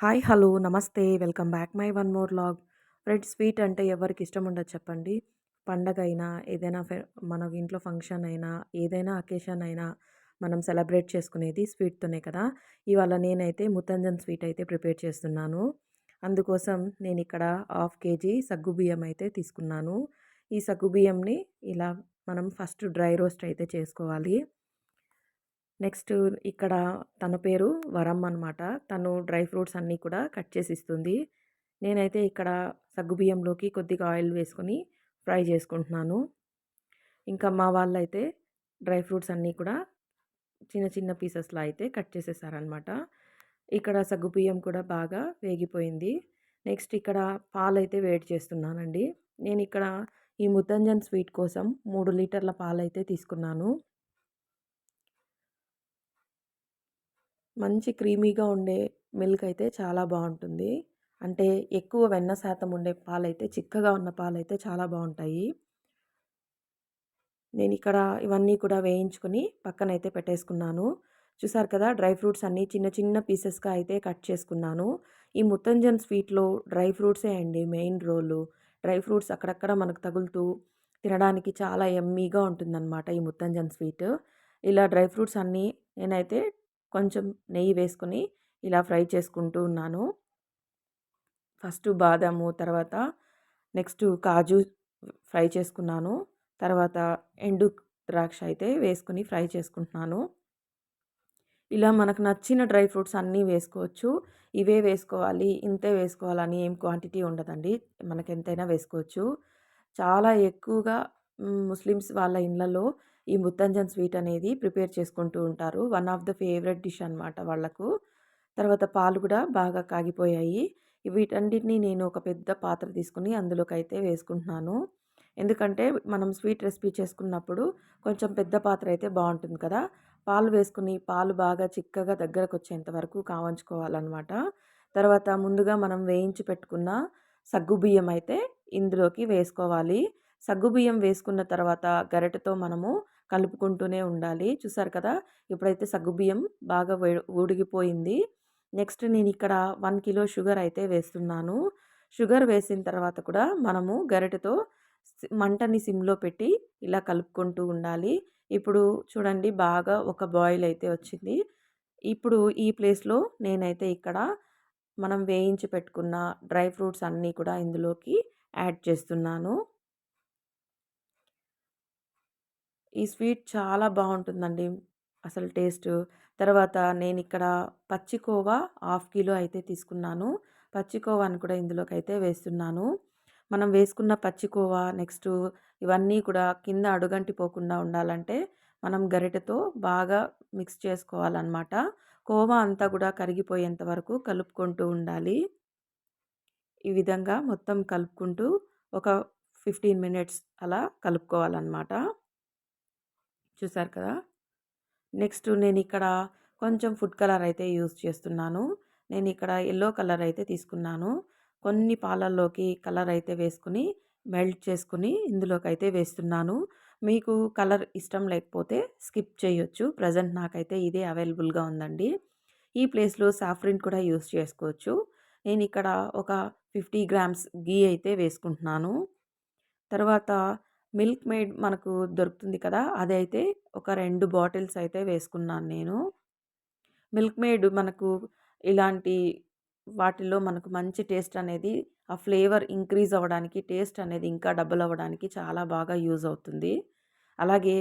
Hi hello నమస్తే. Welcome back my one more vlog. Red sweet అంటే ఎవరికి ఇష్టం ఉండదు చెప్పండి. పండగ అయినా ఏదైనా మన ఇంట్లో ఫంక్షన్ అయినా ఏదైనా అకేషన్ అయినా మనం సెలబ్రేట్ చేసుకునేది స్వీట్తోనే కదా. ఇవాళ నేనైతే ముత్తంజన్ స్వీట్ అయితే ప్రిపేర్ చేస్తున్నాను. అందుకోసం నేను ఇక్కడ హాఫ్ కేజీ సగ్గుబియ్యం అయితే తీసుకున్నాను. ఈ సగ్గుబియ్యంని ఇలా మనం ఫస్ట్ డ్రై రోస్ట్ అయితే చేసుకోవాలి. నెక్స్ట్ ఇక్కడ తన పేరు వరం అనమాట తను డ్రై ఫ్రూట్స్ అన్నీ కూడా కట్ చేసి ఇస్తుంది. నేనైతే ఇక్కడ సగ్గుబియ్యంలోకి కొద్దిగా ఆయిల్ వేసుకొని ఫ్రై చేసుకుంటున్నాను. ఇంకా మా వాళ్ళైతే డ్రై ఫ్రూట్స్ అన్నీ కూడా చిన్న చిన్న పీసెస్లో అయితే కట్ చేసేసారనమాట ఇక్కడ సగ్గుబియ్యం కూడా బాగా వేగిపోయింది. నెక్స్ట్ ఇక్కడ పాలైతే వేడి చేస్తున్నానండి. నేను ఇక్కడ ఈ ముద్దంజన్ స్వీట్ కోసం మూడు లీటర్ల పాలైతే తీసుకున్నాను. మంచి క్రీమీగా ఉండే మిల్క్ అయితే చాలా బాగుంటుంది. అంటే ఎక్కువ వెన్న శాతం ఉండే పాలైతే చిక్కగా ఉన్న పాలైతే చాలా బాగుంటాయి. నేను ఇక్కడ ఇవన్నీ కూడా వేయించుకొని పక్కనైతే పెట్టేసుకున్నాను. చూసారు కదా డ్రై ఫ్రూట్స్ అన్నీ చిన్న చిన్న పీసెస్గా అయితే కట్ చేసుకున్నాను. ఈ ముత్తంజన్ స్వీట్లో డ్రై ఫ్రూట్సే అండి మెయిన్ రోలు. డ్రై ఫ్రూట్స్ అక్కడక్కడ మనకు తగులుతూ తినడానికి చాలా ఎమ్మీగా ఉంటుందన్నమాట ఈ ముత్తంజన్ స్వీట్. ఇలా డ్రై ఫ్రూట్స్ అన్నీ నేనైతే కొంచెం నెయ్యి వేసుకొని ఇలా ఫ్రై చేసుకుంటూ ఉన్నాను. ఫస్ట్ బాదాము తర్వాత నెక్స్ట్ కాజు ఫ్రై చేసుకున్నాను. తర్వాత ఎండు ద్రాక్ష అయితే వేసుకుని ఫ్రై చేసుకుంటున్నాను. ఇలా మనకు నచ్చిన డ్రై ఫ్రూట్స్ అన్నీ వేసుకోవచ్చు. ఇవే వేసుకోవాలి ఇంతే వేసుకోవాలని ఏం క్వాంటిటీ ఉండదండి. మనకు ఎంతైనా వేసుకోవచ్చు. చాలా ఎక్కువగా ముస్లిమ్స్ వాళ్ళ ఇళ్ళలో ఈ ముత్తంజన్ స్వీట్ అనేది ప్రిపేర్ చేసుకుంటూ ఉంటారు. One of the favourite dish అనమాట వాళ్ళకు. తర్వాత పాలు కూడా బాగా కాగిపోయాయి. వీటన్నిటిని నేను ఒక పెద్ద పాత్ర తీసుకుని అందులోకి అయితే వేసుకుంటున్నాను. ఎందుకంటే మనం స్వీట్ రెసిపీ చేసుకున్నప్పుడు కొంచెం పెద్ద పాత్ర అయితే బాగుంటుంది కదా. పాలు వేసుకుని పాలు బాగా చిక్కగా దగ్గరకు వచ్చేంత వరకు కావంచుకోవాలన్నమాట. తర్వాత ముందుగా మనం వేయించి పెట్టుకున్న సగ్గుబియ్యం అయితే ఇందులోకి వేసుకోవాలి. సగ్గుబియ్యం వేసుకున్న తర్వాత గరిటెతో మనము కలుపుకుంటూనే ఉండాలి. చూసారు కదా! ఇప్పుడైతే సగ్గుబియ్యం బాగా ఉడిగిపోయింది. నెక్స్ట్ నేను ఇక్కడ వన్ కిలో షుగర్ అయితే వేస్తున్నాను. షుగర్ వేసిన తర్వాత కూడా మనము గరిటెతో మంటని సిమ్లో పెట్టి ఇలా కలుపుకుంటూ ఉండాలి. ఇప్పుడు చూడండి బాగా ఒక బాయిల్ అయితే వచ్చింది. ఇప్పుడు ఈ ప్లేస్లో నేనైతే ఇక్కడ మనం వేయించి పెట్టుకున్న డ్రై ఫ్రూట్స్ అన్నీ కూడా ఇందులోకి యాడ్ చేస్తున్నాను. ఈ స్వీట్ చాలా బాగుంటుందండి. అసలు టేస్ట్. తర్వాత నేను ఇక్కడ పచ్చికోవా హాఫ్ కిలో అయితే తీసుకున్నాను. పచ్చికోవాని కూడా ఇందులోకి అయితే వేస్తున్నాను. మనం వేసుకున్న పచ్చికోవా నెక్స్ట్ ఇవన్నీ కూడా కింద అడుగంటి పోకుండా ఉండాలంటే మనం గరిటెతో బాగా మిక్స్ చేసుకోవాలన్నమాట. కోవా అంతా కూడా కరిగిపోయేంత వరకు కలుపుకుంటూ ఉండాలి. ఈ విధంగా మొత్తం కలుపుకుంటూ ఒక ఫిఫ్టీన్ మినిట్స్ అలా కలుపుకోవాలన్నమాట. చూసారు కదా! నెక్స్ట్ నేను ఇక్కడ కొంచెం ఫుడ్ కలర్ అయితే యూస్ చేస్తున్నాను. నేను ఇక్కడ ఎల్లో కలర్ అయితే తీసుకున్నాను. కొన్ని పాలల్లోకి కలర్ అయితే వేసుకుని మెల్ట్ చేసుకుని ఇందులోకి అయితే వేస్తున్నాను. మీకు కలర్ ఇష్టం లేకపోతే స్కిప్ చేయొచ్చు. ప్రజెంట్ నాకైతే ఇదే అవైలబుల్గా ఉందండి. ఈ ప్లేస్లో సాఫ్రిన్ కూడా యూస్ చేసుకోవచ్చు. నేను ఇక్కడ ఒక ఫిఫ్టీ గ్రామ్స్ గీ అయితే వేసుకుంటున్నాను. తర్వాత మిల్క్ మేడ్ మనకు దొరుకుతుంది కదా! అదైతే ఒక రెండు బాటిల్స్ అయితే వేసుకున్నాను నేను. మిల్క్ మేడ్ మనకు ఇలాంటి వాటిల్లో మనకు మంచి టేస్ట్ అనేది ఆ ఫ్లేవర్ ఇంక్రీజ్ అవ్వడానికి టేస్ట్ అనేది ఇంకా డబుల్ అవ్వడానికి చాలా బాగా యూజ్ అవుతుంది. అలాగే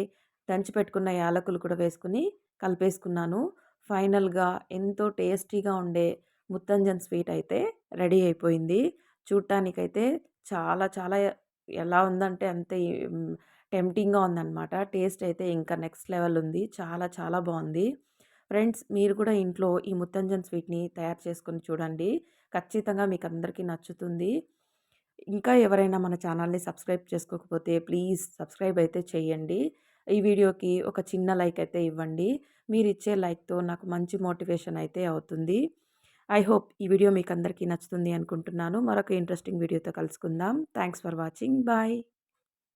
దంచిపెట్టుకున్న యాలకులు కూడా వేసుకుని కలిపేసుకున్నాను. ఫైనల్గా ఎంతో టేస్టీగా ఉండే ముత్తంజన్ స్వీట్ అయితే రెడీ అయిపోయింది. చూడటానికైతే చాలా చాలా ఎలా ఉందంటే అంత టెంప్టింగ్గా ఉందన్నమాట. టేస్ట్ అయితే ఇంకా నెక్స్ట్ లెవెల్ ఉంది. చాలా చాలా బాగుంది. ఫ్రెండ్స్ మీరు కూడా ఇంట్లో ఈ ముత్తంజన్ స్వీట్ని తయారు చేసుకొని చూడండి. ఖచ్చితంగా మీకు అందరికీ నచ్చుతుంది. ఇంకా ఎవరైనా మన ఛానల్ని సబ్స్క్రైబ్ చేసుకోకపోతే ప్లీజ్ సబ్స్క్రైబ్ అయితే చేయండి. ఈ వీడియోకి ఒక చిన్న లైక్ అయితే ఇవ్వండి. మీరు ఇచ్చే లైక్తో నాకు మంచి మోటివేషన్ అయితే అవుతుంది. ఐ హోప్ ఈ వీడియో మీకు అందరికీ నచ్చుతుంది అనుకుంటున్నాను. మరొక ఇంట్రెస్టింగ్ వీడియోతో కలుసుకుందాం. Thanks for watching. బాయ్.